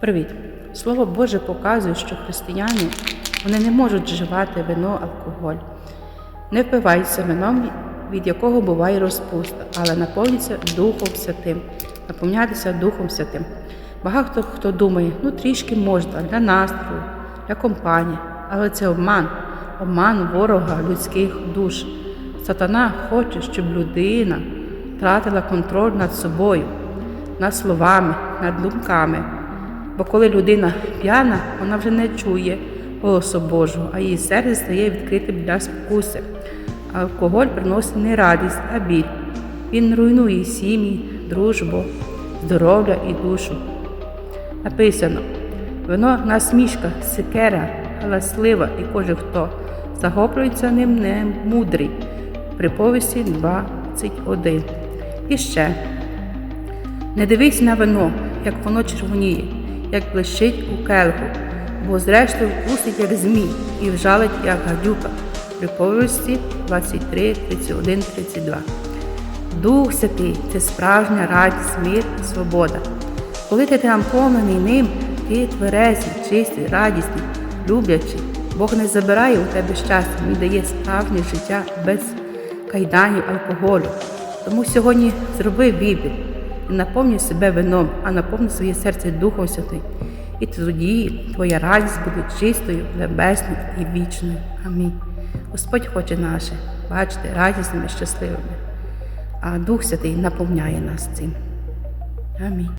Привіт! Слово Боже показує, що християни вони не можуть вживати вино, алкоголь. Не впиваються вином, від якого буває розпуста, але наповнюються Духом Святим, наповнятися Духом Святим. Багато хто думає, ну трішки можна для настрою, для компанії, але це обман, обман ворога людських душ. Сатана хоче, щоб людина втратила контроль над собою, над словами, над думками. Бо коли людина п'яна, вона вже не чує голосу Божого, а її серце стає відкритим для спокуси. Алкоголь приносить не радість, а біль. Він руйнує сім'ї, дружбу, здоров'я і душу. Написано: вино насмішка, секера, галаслива, і кожен, хто захоплюється ним, не мудрий. Приповісті 21. І ще не дивись на вино, як воно червоніє, як блищить у келгу, бо зрештою вкусить, як змій, і вжалить, як гадюка. Приповісті 23, 31, 32. Дух Святий це справжня радість, мир і свобода. Коли ти наповнений ним, ти тверезий, чистий, радісний, люблячий. Бог не забирає у тебе щастя, Він дає справжнє життя без кайданів алкоголю. Тому сьогодні зроби вибір не наповнюй себе вином, а наповни своє серце Духом Святим. І тоді твоя радість буде чистою, небесною і вічною. Амінь. Господь хоче наше бачити радісними, щасливими, а Дух Святий наповняє нас цим. Амінь.